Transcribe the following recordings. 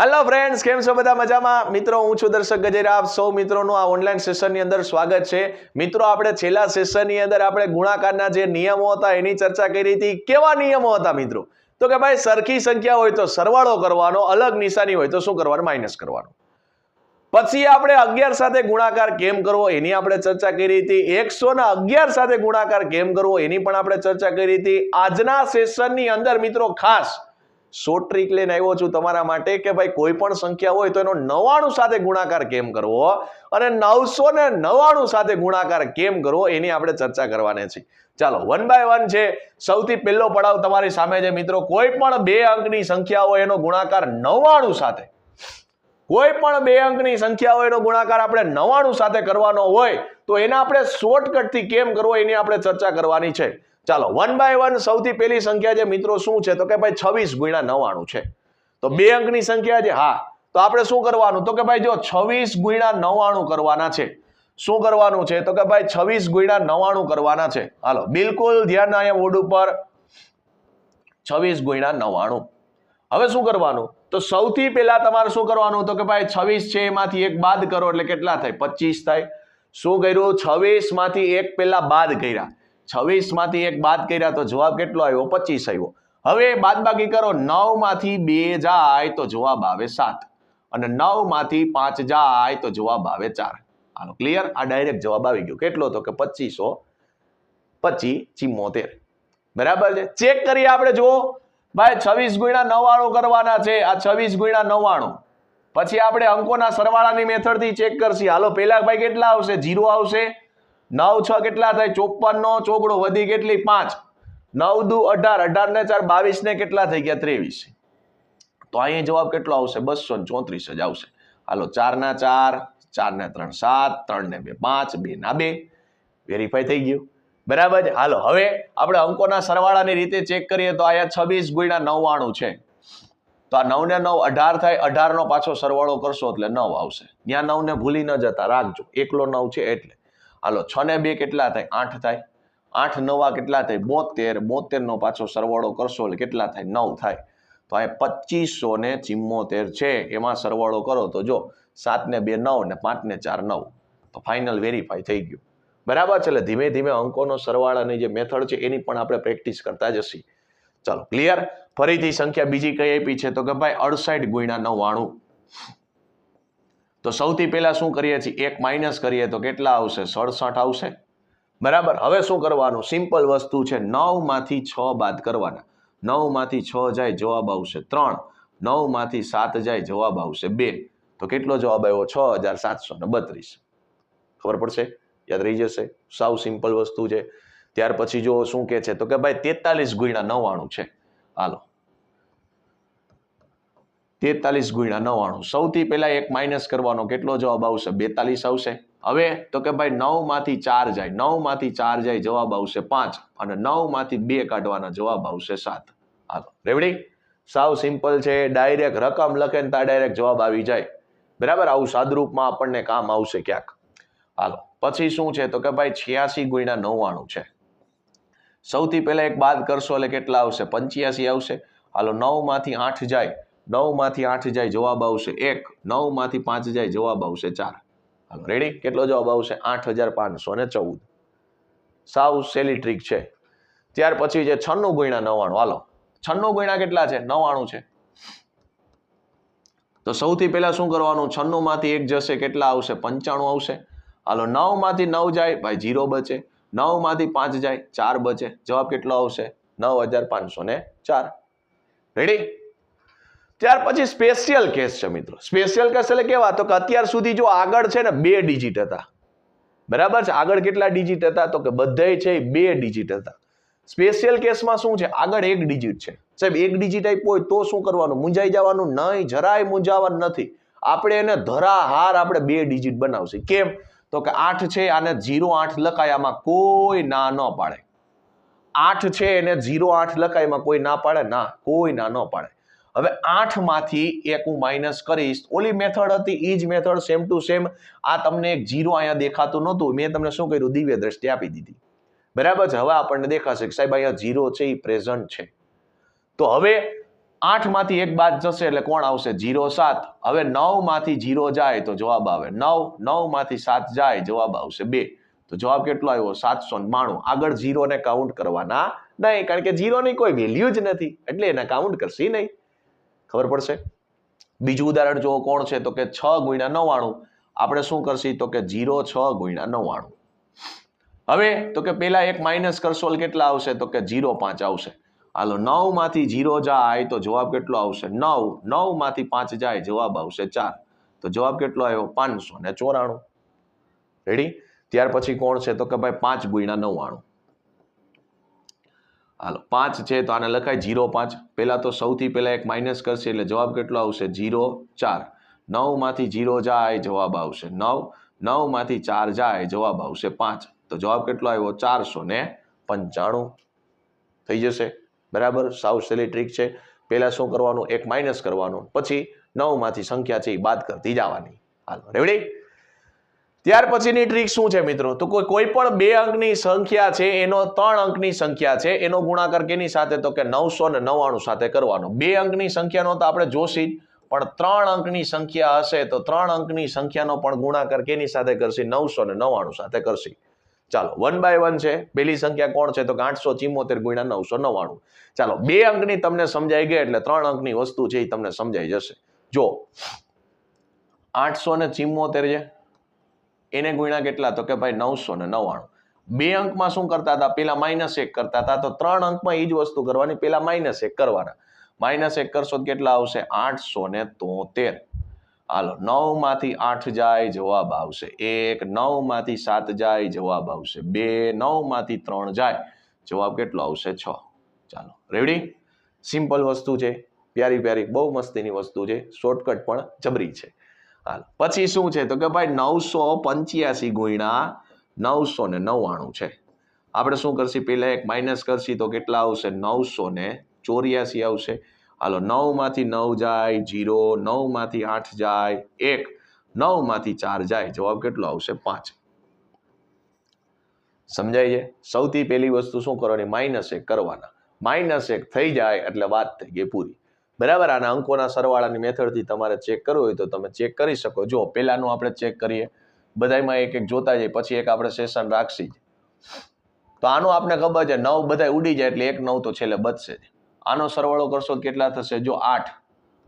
Hello friends કેમ છો બધા મજામાં? મિત્રો, હું છું દર્શક ગજેરા. આપ સૌ મિત્રોનું આ ઓનલાઈન સેશનની અંદર સ્વાગત છે. મિત્રો, આપણે છેલ્લા સેશનની અંદર આપણે ગુણાકારના જે નિયમો હતા, એની ચર્ચા કરી હતી. કેવા નિયમો હતા, મિત્રો? તો કે ભાઈ, સરખી સંખ્યા હોય તો સરવાળો કરવાનો, અલગ નિશાની હોય તો શું કરવાનું? માઇનસ કરવાનું. પછી આપણે અગિયાર સાથે ગુણાકાર કેમ કરવો, એની આપણે ચર્ચા કરી હતી. એકસો ને અગિયાર સાથે ગુણાકાર કેમ કરવો, એની પણ આપણે ચર્ચા કરી હતી. આજના સેશનની અંદર, મિત્રો, ખાસ શોર્ટ ટ્રીક લઈને આવ્યો છું તમારા માટે કે ભાઈ કોઈ પણ સંખ્યા હોય તો એનો નવાણું સાથે ગુણાકાર કેમ કરવો? અને નવસો ને નવાણું સાથે ગુણાકાર કેમ કરવો? એની આપણે ચર્ચા કરવાની છે. ચાલો વન બાય વન છે. સૌથી પહેલો પડાવ તમારી સામે છે મિત્રો. કોઈ પણ બે અંકની સંખ્યા હોય એનો ગુણાકાર નવાણું સાથે. કોઈ પણ બે અંકની સંખ્યા હોય એનો ગુણાકાર આપણે નવાણું સાથે કરવાનો હોય તો એને આપણે શોર્ટકટથી કેમ કરવો એની આપણે ચર્ચા કરવાની છે. ચાલો વન બાય વન સૌથી પહેલી સંખ્યા છે મિત્રો શું છે? તો કે ભાઈ છવ્વીસ ગુણ્યા નવાણું છે. તો બે અંકની સંખ્યા છે? હા. તો આપણે શું કરવાનું? તો કે ભાઈ જો છવ્વીસ ગુણ્યા નવાણું કરવાના છે. શું કરવાનું છે? તો કે ભાઈ છવ્વીસ ગુણ્યા નવાણું કરવાના છે. હાલો, બિલકુલ ધ્યાન અહીંયા બોર્ડ ઉપર. છવ્વીસ ગુણ્યા નવાણું હવે શું કરવાનું? તો સૌથી પહેલા તમારે શું કરવાનું? તો કે ભાઈ છવ્વીસ છે, એમાંથી એક બાદ કરો એટલે કેટલા થાય? પચીસ થાય. શું કર્યું? છવ્વીસમાંથી એક પહેલા બાદ કર્યા. છવ્વીસમાંથી એક બાદ કર્યા તો જવાબ કેટલો આવ્યો? પચીસ આવ્યો. હવે બાદ બાકી કરો. નવમાંથી બે જાય તો જવાબ આવે સાત. અને નવમાંથી પાંચ જાય તો જવાબ આવે ચાર. આનો ક્લિયર આ ડાયરેક્ટ જવાબ આવી ગયો. કેટલો તો કે પચીસો? પચી ચિમોતેર બરાબર છે? ચેક કરીએ આપણે, જુઓ. ભાઈ, છવ્વીસ ગુણ્યા નવ્વાણું કરવાના છે. આ છવ્વીસ ગુણ્યા નવ્વાણું. પછી આપણે અંકોના સરવાળાની મેથડથી ચેક કરશી. હાલો, પહેલા ભાઈ કેટલા આવશે? જીરો આવશે. નવ છ કેટલા થાય? ચોપન નો ચોગડો વધી કેટલી? પાંચ. નવ દુ અઢાર. અઢાર ને ચાર, બાવીસ ને કેટલા થઈ ગયા? ત્રેવીસ. તો અહીંયા જવાબ કેટલો આવશે? બસો ને ચોત્રીસ જ આવશે. હાલો, ચાર ના ચાર ચાર ને ત્રણ સાત, ત્રણ ને બે પાંચ, બે ના બે. વેરીફાઈ થઈ ગયું. બરાબર હાલો, હવે આપણે અંકોના સરવાળાની રીતે ચેક કરીએ તો અહીંયા છવ્વીસ ગુણ્યા નવ્વાણું છે. તો આ નવ ને નવ અઢાર થાય અઢાર નો પાછો સરવાળો કરશો એટલે નવ આવશે. ત્યાં નવ ને ભૂલી ન જતા, રાખજો. એકલો નવ છે એટલે. હાલો, છ ને બે કેટલા થાય? આઠ થાય. આઠ નવા કેટલા થાય? બોતેર. બોતેર નો પાછો સરવાળો કરશો એટલે કેટલા થાય? નવ થાય. તો અહીંયા પચીસો ને ચિમ્મોતેર છે. એમાં સરવાળો કરો તો જો સાત ને બે નવ ને પાંચ ને ચાર નવ. તો ફાઇનલ વેરીફાઈ થઈ ગયું. બરાબર છે? એટલે ધીમે ધીમે અંકોનો સરવાળાની જે મેથડ છે એની પણ આપણે પ્રેક્ટિસ કરતા જશી. ચાલો ક્લિયર ફરીથી સંખ્યા બીજી કઈ આપી છે? તો કે ભાઈ અડસાઠ ગુણ્યા નવ્વાણું. તો સૌથી પહેલાં શું કરીએ છીએ? એક માઇનસ કરીએ તો કેટલા આવશે? સડસઠ આવશે. બરાબર? હવે શું કરવાનું? સિમ્પલ વસ્તુ છે. નવમાંથી છ બાદ કરવાના. નવમાંથી છ જાય, જવાબ આવશે ત્રણ. નવમાંથી સાત જાય, જવાબ આવશે બે. તો કેટલો જવાબ આવ્યો? છ હજાર સાતસો ને બત્રીસ. ખબર પડશે? યાદ રહી જશે? સાવ સિમ્પલ વસ્તુ છે. ત્યાર પછી જો શું કે છે. તો કે ભાઈ તેતાલીસ ગુણ્યા નવ્વાણું છે. હાલો. તેતાલીસ ગુણ્યા નવ્વાણું. સૌથી પહેલાં એક માઇનસ કરવાનો કેટલો જવાબ આવશે? બેતાલીસ આવશે. હવે તો કે ભાઈ નવમાંથી ચાર જાય. નવમાંથી ચાર જાય જવાબ આવશે પાંચ અને નવમાંથી બે કાઢવાના જવાબ આવશે સાત. હાલો. રેવડી સાવ સિમ્પલ છે. ડાયરેક્ટ રકમ લખે ને ત્યાં ડાયરેક્ટ જવાબ આવી જાય. બરાબર? આવું સાદરૂપમાં આપણને કામ આવશે ક્યાંક. હાલો. પછી શું છે? તો કે ભાઈ છ્યાસી ગુણ્યા નવ્વાણું છે. સૌથી પહેલાં એક બાદ કરશો એટલે કેટલા આવશે? પંચ્યાસી આવશે. હાલો, નવમાંથી આઠ જાય. નવમાંથી આઠ જાય જવાબ આવશે એક, નવમાંથી પાંચ જાય જવાબ આવશે ચાર. રેડી કેટલો જવાબ આવશે? આઠ હજાર પાંચસો ને ચૌદ. સાવ સેલી ટ્રીક છે. ત્યાર પછી છે છન્નું ગુણ્યા નવ્વાણું. હાલો, છન્નું ગુણ્યા કેટલા છે? નવ્વાણું છે. તો સૌથી પહેલાં શું કરવાનું? છન્નુંમાંથી એક જશે, કેટલા આવશે? પંચાણું આવશે. હાલો, નવમાંથી નવ જાય, ભાઈ જીરો બચે. નવમાંથી પાંચ જાય, ચાર બચે. જવાબ કેટલો આવશે? નવ હજાર પાંચસો ને ચાર. રેડી ત્યાર પછી સ્પેશિયલ કેસ છે મિત્રો. સ્પેશિયલ કેસ એટલે કેવા? તો કે અત્યાર સુધી જો આગળ છે ને બે ડિજિટ હતા. બરાબર છે? આગળ કેટલા ડિજિટ હતા? તો કે બધાય છે બે ડિજિટ હતા. સ્પેશિયલ કેસમાં શું છે? આગળ એક ડિજિટ છે. સાહેબ, એક ડિજિટ આપ્યો હોય તો શું કરવાનું? મૂંઝાઈ જવાનું નહીં, જરાય મૂંઝાવાનું નથી. આપણે એને ધરાહાર આપણે બે ડિજિટ બનાવશે. કેમ? તો કે આઠ છે આને ઝીરો આઠ લખાય, આમાં કોઈ ના ન પાડે. આઠ છે એને જીરો આઠ લખાય, એમાં કોઈ ના પાડે? ના, કોઈ ના ન પાડે. હવે આઠમાંથી એક હું માઇનસ કરીશ. ઓલી મેથડ હતી એ જ મેથડ સેમ ટુ સેમ આ તમને એક જીરો અહીંયા દેખાતું નહોતું. મેં તમને શું કર્યું? દિવ્ય દ્રષ્ટિ આપી દીધી. બરાબર છે? હવે આપણને દેખાશે કે સાહેબ, અહીંયા જીરો છે એ પ્રેઝન્ટ છે. તો હવે આઠમાંથી એક બાદ જશે એટલે કોણ આવશે? જીરો સાત. હવે નવમાંથી જીરો જાય તો જવાબ આવે. નવ નવમાંથી સાત જાય, જવાબ આવશે બે. તો જવાબ કેટલો આવ્યો? સાતસો બાણું આગળ જીરો ને કાઉન્ટ કરવાના નહીં, કારણ કે જીરો ની કોઈ વેલ્યુ જ નથી. એટલે એને કાઉન્ટ કરશી નહીં. ખબર પડશે? બીજું ઉદાહરણ જુઓ, કોણ છે? તો કે છ ગુણ્યા નવ્વાણું. આપણે શું કરશી? તો કે જીરો છ ગુણ્યા નવ્વાણું. હવે તો કે પેલા એક માઇનસ કરશો કેટલા આવશે? તો કે જીરો પાંચ આવશે. હાલો નવમાંથી જીરો જાય તો જવાબ કેટલો આવશે? નવ. નવમાંથી પાંચ જાય, જવાબ આવશે ચાર. તો જવાબ કેટલો આવ્યો? પાંચસો ને ચોરાણું. રેડી ત્યાર પછી કોણ છે? તો કે ભાઈ પાંચ ગુણ્યા નવ્વાણું. હાલો, પાંચ છે તો આને લખાય જીરો પાંચ. પહેલાં તો સૌથી પહેલાં એક માઇનસ કરશે એટલે જવાબ કેટલો આવશે? જીરો ચાર. નવમાંથી જીરો જાય, જવાબ આવશે નવ. નવમાંથી ચાર જાય, જવાબ આવશે પાંચ. તો જવાબ કેટલો આવ્યો? ચારસો ને પંચાણું. થઈ જશે. બરાબર? સાવ સહેલી ટ્રીક છે. પહેલાં શું કરવાનું? એક માઇનસ કરવાનું. પછી નવમાંથી સંખ્યા છે એ બાદ કરતી જવાની. હાલો રેવડી ત્યાર પછીની ટ્રીક શું છે મિત્રો? તો કોઈ પણ બે અંકની સંખ્યા છે, એનો ત્રણ અંકની સંખ્યા છે, એનો ગુણાકાર કેની સાથે? તો કે નવસો ને નવ્વાણું સાથે કરવાનો. બે અંકની સંખ્યાનો તો આપણે જોશી પણ ત્રણ અંકની સંખ્યા હશે તો ત્રણ અંકની સંખ્યાનો પણ ગુણાકાર કેની સાથે કરશી? નવસો ને નવ્વાણું સાથે કરશી. ચાલો વન બાય વન છે. પેલી સંખ્યા કોણ છે? તો આઠસો ચિમ્મોતેર ગુણ્યા નવસો નવ્વાણું. ચાલો, બે અંકની તમને સમજાઈ ગઈ એટલે ત્રણ અંકની વસ્તુ છે એ તમને સમજાઈ જશે. જો, આઠસો ને ચિમ્મોતેર છે. એને ગુણ્યા કેટલા તો કે ભાઈ નવસો ને નવ્વાણું. બે અંકમાં શું કરતા હતા? પેલા માઇનસ એક કરતા હતા. તો ત્રણ અંકમાં એ જ વસ્તુ કરવાની, પેલા માઇનસ એક કરવાના. માઇનસ એક કરશો તો કેટલા આવશે? આઠસો ને તોતેર. હાલો નવમાંથી આઠ જાય જવાબ આવશે. એક નવમાંથી સાત જાય જવાબ આવશે. બે નવમાંથી ત્રણ જાય જવાબ કેટલો આવશે? છ. ચાલો રેવડી સિમ્પલ વસ્તુ છે. પ્યારી પ્યારી, બહુ મસ્તીની વસ્તુ છે. શોર્ટકટ પણ જબરી છે. હાલ. પછી શું છે? તો કે ભાઈ નવસો પંચ્યાસી ગુણ્યા નવસો ને નવ્વાણું છે. આપણે શું કરશી? પહેલાં એક માઇનસ કરશી તો કેટલા આવશે? નવસો ને ચોર્યાસી આવશે. હાલો, નવમાંથી નવ જાય જીરો, નવમાંથી આઠ જાય એક, નવમાંથી ચાર જાય. જવાબ કેટલો આવશે? પાંચ. સમજાય છે? સૌથી પહેલી વસ્તુ શું કરવાની? માઇનસ એક કરવાના. માઇનસ એક થઈ જાય એટલે વાત થઈ ગઈ પૂરી. બરાબર? આના અંકોના સરવાળાની મેથડથી તમારે ચેક કરવું હોય તો તમે ચેક કરી શકો. જો પહેલાંનું આપણે ચેક કરીએ બધામાં એક એક જોતા જઈએ, પછી એક આપણે સેશન રાખશી જ. તો આનું આપણે ખબર છે, નવ બધા ઉડી જાય એટલે એક નવ તો છેલ્લે બચશે જ. આનો સરવાળો કરશો કેટલા થશે? જો આઠ.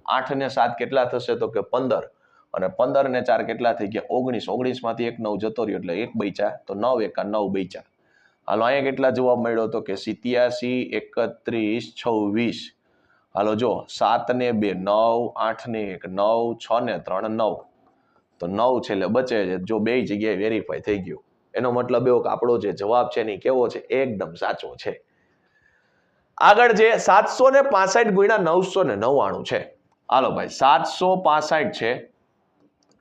આઠ ને સાત કેટલા થશે તો કે પંદર. અને પંદર ને ચાર કેટલા થઈ ગયા? ઓગણીસ. ઓગણીસમાંથી એક નવ જતો રહ્યો એટલે એક બૈચા તો નવ એકા નવ બૈચા હાલો, અહીંયા કેટલા જવાબ મળ્યો તો કે સિત્યાસી, એકત્રીસ, છવ્વીસ. હાલો, જો સાત ને બે, નવ, આઠ ને એક, નવ, છ ને ત્રણ, નવ. તો નવ છેલ્લે બચે છે. જો બે જગ્યાએ વેરીફાઈ થઈ ગયું. એનો મતલબ એવો કે આપણો જે જવાબ છે ને કેવો છે? એકદમ સાચો છે. આગળ જે સાતસો ને પાસઠ ગુણ્યા નવસો ને નવ્વાણું છે. હાલો ભાઈ, સાતસો પાસઠ છે.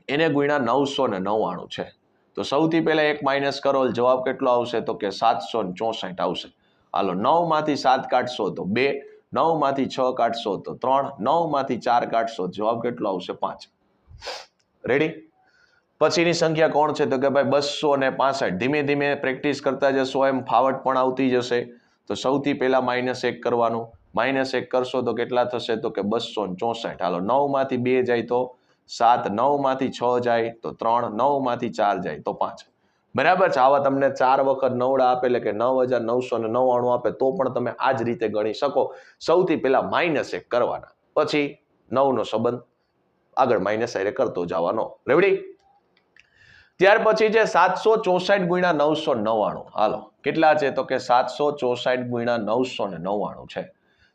એને ગુણ્યા નવસો ને નવ્વાણું છે. તો સૌથી પહેલા એક માઇનસ કરો, જવાબ કેટલો આવશે? તો કે સાતસો ને ચોસઠ આવશે. હાલો નવમાંથી સાત કાઢશો તો બે. નવમાંથી છ કાઢશો તો ત્રણ નવમાંથી ચાર કાઢશો. જવાબ કેટલો આવશે? પાંચ. રેડી પછીની સંખ્યા કોણ છે? તો કે ભાઈ બસો ને પાસઠ. ધીમે ધીમે પ્રેક્ટિસ કરતા જશો એમ ફાવટ પણ આવતી જશે. તો સૌથી પહેલા માઇનસ એક કરવાનું. માઇનસ એક કરશો તો કેટલા થશે? તો કે બસો ને ચોસઠ. હાલો નવમાંથી બે જાય તો સાત નવમાંથી છ જાય તો ત્રણ નવમાંથી ચાર જાય તો પાંચ. બરાબર છે? આવા તમને ચાર વખત નવડા આપે, એટલે કે નવ હજાર નવસો ને નવ્વાણું આપે, તો પણ તમે આ જ રીતે ગણી શકો. સૌથી પહેલા માઇનસ એક કરવાના. પછી નવનો સંબંધ આગળ માઇનસ આરે કરતો જવાનો. રેવડી ત્યાર પછી છે સાતસો ચોસઠ ગુણ્યા નવસો નવ્વાણું. હાલો, કેટલા છે? તો કે સાતસો ચોસઠ ગુણ્યા નવસો ને નવ્વાણું છે.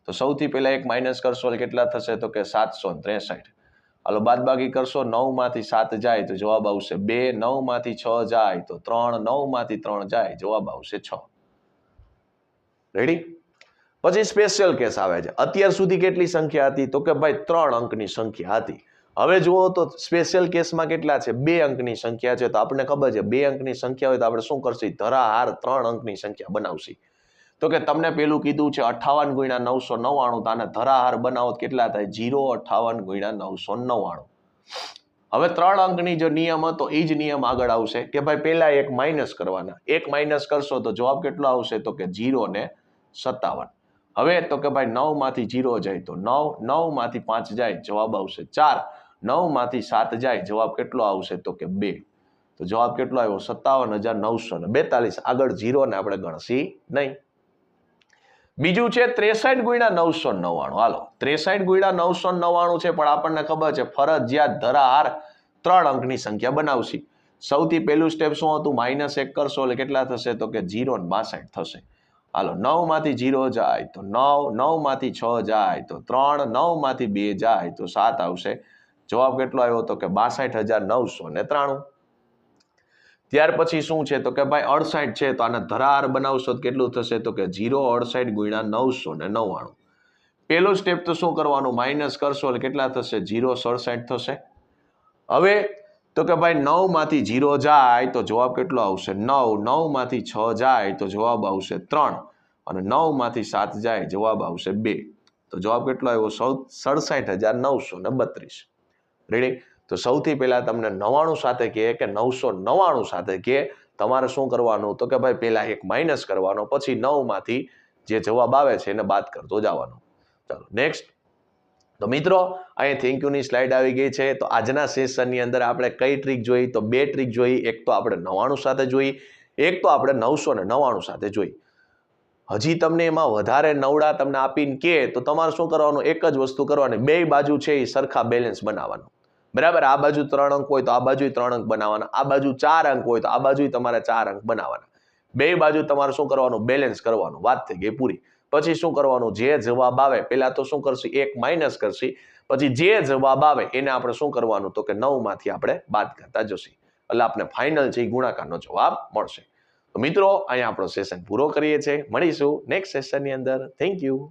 તો સૌથી પહેલા એક માઇનસ કરશો કેટલા થશે? તો કે સાતસો ત્રેસઠ. હાલો, બાદબાકી કરશો, નવમાંથી સાત જાય તો જવાબ આવશે બે, નવમાંથી છ જાય તો ત્રણ, નવમાંથી ત્રણ જાય જવાબ આવશે છ. રેડી પછી સ્પેશિયલ કેસ આવે છે. અત્યાર સુધી કેટલી સંખ્યા હતી? તો કે ભાઈ ત્રણ અંકની સંખ્યા હતી. હવે જુઓ તો સ્પેશિયલ કેસમાં કેટલા છે? બે અંકની સંખ્યા છે. તો આપણને ખબર છે, બે અંકની સંખ્યા હોય તો આપણે શું કરશું? ધરાહાર ત્રણ અંકની સંખ્યા બનાવશી. તો કે તમને પેલું કીધું છે અઠાવન ગુણ્યા નવસો નવ્વાણું, તો આને ધરાહાર બનાવો કેટલા થાય? જીરો અઠાવન ગુણ્યા નવસો નવ્વાણું. હવે ત્રણ અંકની જો નિયમ હતો એ જ નિયમ આગળ આવશે કે ભાઈ પહેલા એક માઇનસ કરવાના. એક માઇનસ કરશો તો જવાબ કેટલો આવશે? તો કે જીરો ને સત્તાવન. હવે તો કે ભાઈ નવમાંથી જીરો જાય તો નવ નવમાંથી પાંચ જાય જવાબ આવશે ચાર, નવમાંથી સાત જાય જવાબ કેટલો આવશે? તો કે બે. તો જવાબ કેટલો આવ્યો? સત્તાવન હજાર નવસો ને બેતાલીસ. આગળ જીરો ને આપણે ગણશી નહીં. બીજું છે ત્રેસઠ ગુણ્યા નવસો નવ્વાણું. હાલો, ત્રેસઠ ગુણ્યા નવસો નવ્વાણું છે, પણ આપણને ખબર છે, ફરજિયાત ધરાહાર ત્રણ અંકની સંખ્યા બનાવશી. સૌથી પહેલું સ્ટેપ શું હતું? માઇનસ એક કરશો, એટલે કેટલા થશે? તો કે ને બાસઠ થશે. હાલો, નવમાંથી જીરો જાય તો નવ, નવમાંથી છ જાય તો ત્રણ, નવમાંથી બે જાય તો સાત આવશે. જવાબ કેટલો આવ્યો? તો કે બાસઠ હજાર નવસો ને ત્રાણું. ત્યાર પછી શું છે? તો કે ભાઈ, અડસાઠ છે, તો આને ધરાર બનાવશો તો કેટલું થશે? તો કે જીરો અડસાઠ ગુણ્યા નવસો ને નવ્વાણું. પેલો સ્ટેપ તો શું કરવાનું? માઇનસ કરશો એટલે કેટલા થશે? ઝીરો સડસાઠ થશે. હવે તો કે ભાઈ નવમાંથી ઝીરો જાય તો જવાબ કેટલો આવશે? નવ. નવમાંથી છ જાય તો જવાબ આવશે ત્રણ. અને નવમાંથી સાત જાય જવાબ આવશે બે. તો જવાબ કેટલો આવ્યો? સૌ સડસાઠ હજાર નવસો ને બત્રીસ. રેડી તો સૌથી પહેલાં તમને નવાણું સાથે કહે કે નવસો નવ્વાણું સાથે કહે, તમારે શું કરવાનું? તો કે ભાઈ પહેલાં એક માઇનસ કરવાનો, પછી નવમાંથી જે જવાબ આવે છે એને બાદ કરતો જવાનો. ચાલો નેક્સ્ટ તો મિત્રો અહીંયા થેન્ક યુની સ્લાઇડ આવી ગઈ છે. તો આજના સેશનની અંદર આપણે કઈ ટ્રીક જોઈ? તો બે ટ્રીક જોઈ. એક તો આપણે નવાણું સાથે જોઈ. એક તો આપણે નવસો ને નવ્વાણું સાથે જોઈ. હજી તમને એમાં વધારે નવડા તમને આપીને કે તો તમારે શું કરવાનું? એક જ વસ્તુ કરવાની. બે બાજુ છે એ સરખા બેલેન્સ બનાવવાનું. બરાબર? આ બાજુ ત્રણ અંક હોય તો આ બાજુ ત્રણ અંક બનાવવાના. આ બાજુ ચાર અંક હોય તો આ બાજુ તમારે ચાર અંક બનાવવાના. બે બાજુ તમારે શું કરવાનું? બેલેન્સ કરવાનું. વાત થઈ ગઈ પૂરી. પછી શું કરવાનું? જે જવાબ આવે પહેલા તો શું કરશે? એક માઇનસ કરશે. પછી જે જવાબ આવે, એને આપણે શું કરવાનું? તો કે નવમાંથી આપણે બાદ કરતા જશી. એટલે આપણે ફાઇનલ છે ગુણાકારનો જવાબ મળશે. તો મિત્રો, અહીંયા આપણો સેશન પૂરો કરીએ છીએ. મળીશું નેક્સ્ટ સેશનની અંદર. Thank you